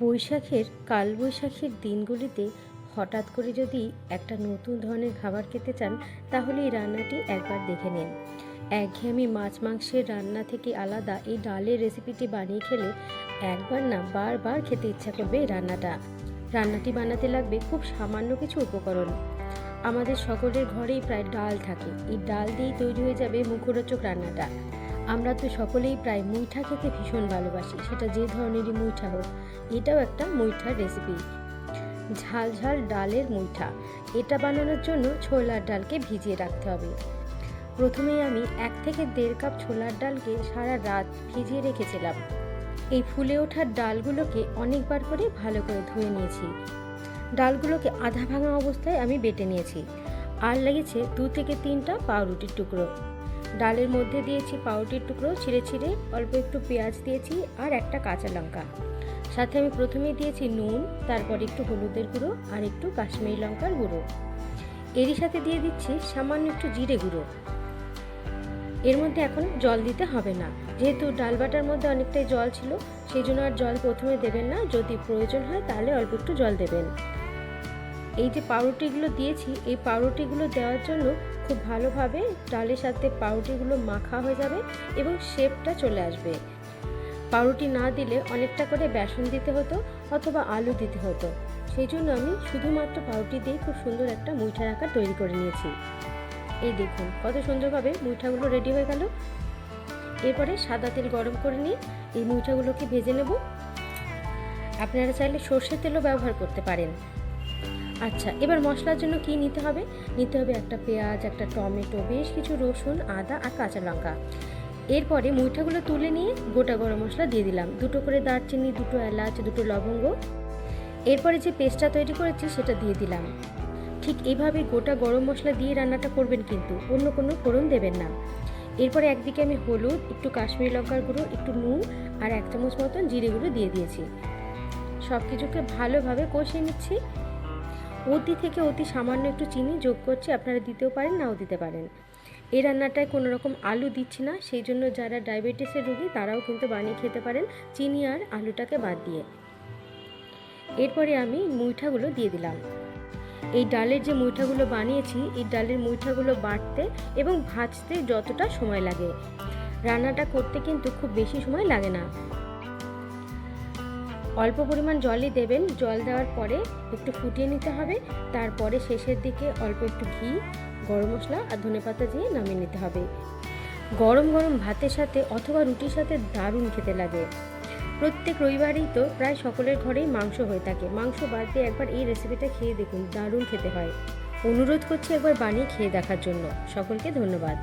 বৈশাখের কালবৈশাখীর দিনগুলিতে হঠাৎ করে যদি একটা নতুন ধরনের খাবার খেতে চান, তাহলে এই রান্নাটি একবার দেখে নিন। একঘেয়েমি মাছ মাংসের রান্না থেকে আলাদা এই ডালের রেসিপিটি বানিয়ে খেলে একবার না বারবার খেতে ইচ্ছা করবে এই রান্নাটা। রান্নাটি বানাতে লাগবে খুব সামান্য কিছু উপকরণ। আমাদের সকলের ঘরেই প্রায় ডাল থাকে। এই ডাল দিয়েই তৈরি হয়ে যাবে মুখরোচক রান্নাটা। আমরা তো সকলেই প্রায় মুইঠা খেতে ভীষণ ভালোবাসি, সেটা যে ধরনেরই মুইঠা হোক, এটাও একটা মুইঠার রেসিপি ঝাল ঝাল ডালের মুইঠা, এটা বানানোর জন্য ছোলার ডালকে ভিজিয়ে রাখতে হবে। প্রথমেই আমি এক থেকে দেড় কাপ ছোলার ডালকে সারা রাত ভিজিয়ে রেখেছিলাম। এই ফুলে ওঠার ডালগুলোকে অনেকবার করে ভালো করে ধুয়ে নিয়েছি। ডালগুলোকে আধা ভাঙা অবস্থায় আমি বেটে নিয়েছি। আর লেগেছে দু থেকে তিনটা পাউরুটির টুকরো। ডালের মধ্যে দিয়েছি পাউরুটির টুকরো ছিঁড়ে ছিঁড়ে অল্প একটু পেঁয়াজ দিয়েছি আর একটা কাঁচা লঙ্কা। সাথে আমি প্রথমেই দিয়েছি নুন, তারপর একটু হলুদের গুঁড়ো আর একটু কাশ্মীরি লঙ্কার গুঁড়ো। এরই সাথে দিয়ে দিচ্ছি সামান্য একটু জিরে গুঁড়ো। এর মধ্যে এখন জল দিতে হবে না। যেহেতু ডাল বাটার মধ্যে অনেকটাই জল ছিল, সেই জন্য আর জল প্রথমে দেবেন না। যদি প্রয়োজন হয় তাহলে অল্প একটু জল দেবেন। এই যে পাউরুটিগুলো দিয়েছি, এই পাউরুটিগুলো দেওয়ার জন্য খুব ভালোভাবে ডালের সাথে পাউরুটিগুলো মাখা হয়ে যাবে এবং শেপটা চলে আসবে। পাউরুটি না দিলে অনেকটা করে বেসন দিতে হতো অথবা আলু দিতে হতো। সেই জন্য আমি শুধুমাত্র পাউরুটি দিয়েই খুব সুন্দর একটা মুইঠার আকার তৈরি করে নিয়েছি। এই দেখুন, কত সুন্দরভাবে মুইঠাগুলো রেডি হয়ে গেল। এরপরে সাদা তেল গরম করে নিয়ে এই মুইঠাগুলোকে ভেজে নেব। আপনারা চাইলে সর্ষের তেলও ব্যবহার করতে পারেন। আচ্ছা এবার মশলার জন্য কি নিতে হবে? নিতে হবে একটা পেঁয়াজ, একটা টমেটো, বেশ কিছু রসুন, আদা আর কাঁচা লঙ্কা। এরপরে মুইঠাগুলো তুলে নিয়ে গোটা গরম মশলা দিয়ে দিলাম। দুটো করে দারচিনি, দুটো এলাচ, দুটো লবঙ্গ। এরপরে যে পেস্টটা তৈরি করেছি সেটা দিয়ে দিলাম। ঠিক এইভাবে গোটা গরম মশলা দিয়ে রান্নাটা করবেন কিন্তু, অন্য কোনো ফোড়ন দেবেন না। এরপরে একদিকে আমি হলুদ, একটু কাশ্মীরি লঙ্কার গুঁড়ো, একটু নুন আর এক চামচ মতন জিরে গুঁড়ো দিয়ে দিয়েছি। সব কিছুকে ভালোভাবে কষিয়ে নিচ্ছি। অতি থেকে অতি সামান্য একটু চিনি যোগ করছি, আপনারা দিতেও পারেন, নাও দিতে পারেন। এই রান্নাটায় কোনো রকম আলু দিচ্ছি না, সেই জন্য যারা ডায়াবেটিসের রোগী তারাও কিন্তু বানিয়ে খেতে পারেন চিনি আর আলুটাকে বাদ দিয়ে। এরপরে আমি মুইঠাগুলো দিয়ে দিলাম। এই ডালের যে মুইঠাগুলো বানিয়েছি, এই ডালের মুইঠাগুলো বাটতে এবং ভাজতে যতটা সময় লাগে। রান্নাটা করতে কিন্তু খুব বেশি সময় লাগে না। অল্প পরিমাণ জলই দেবেন। জল দেওয়ার পরে একটু ফুটিয়ে নিতে হবে। তারপরে শেষের দিকে অল্প একটু ঘি, গরম মশলা আর ধনেপাতা দিয়ে নামিয়ে নিতে হবে। গরম গরম ভাতের সাথে অথবা রুটির সাথে দারুণ খেতে লাগে। প্রত্যেক রবিবারেই তো প্রায় সকলের ঘরেই মাংস হয়ে থাকে। মাংস বাদ দিয়ে একবার এই রেসিপিটা খেয়ে দেখুন, দারুণ খেতে হয়। অনুরোধ করছি একবার বানিয়ে খেয়ে দেখার জন্য। সকলকে ধন্যবাদ।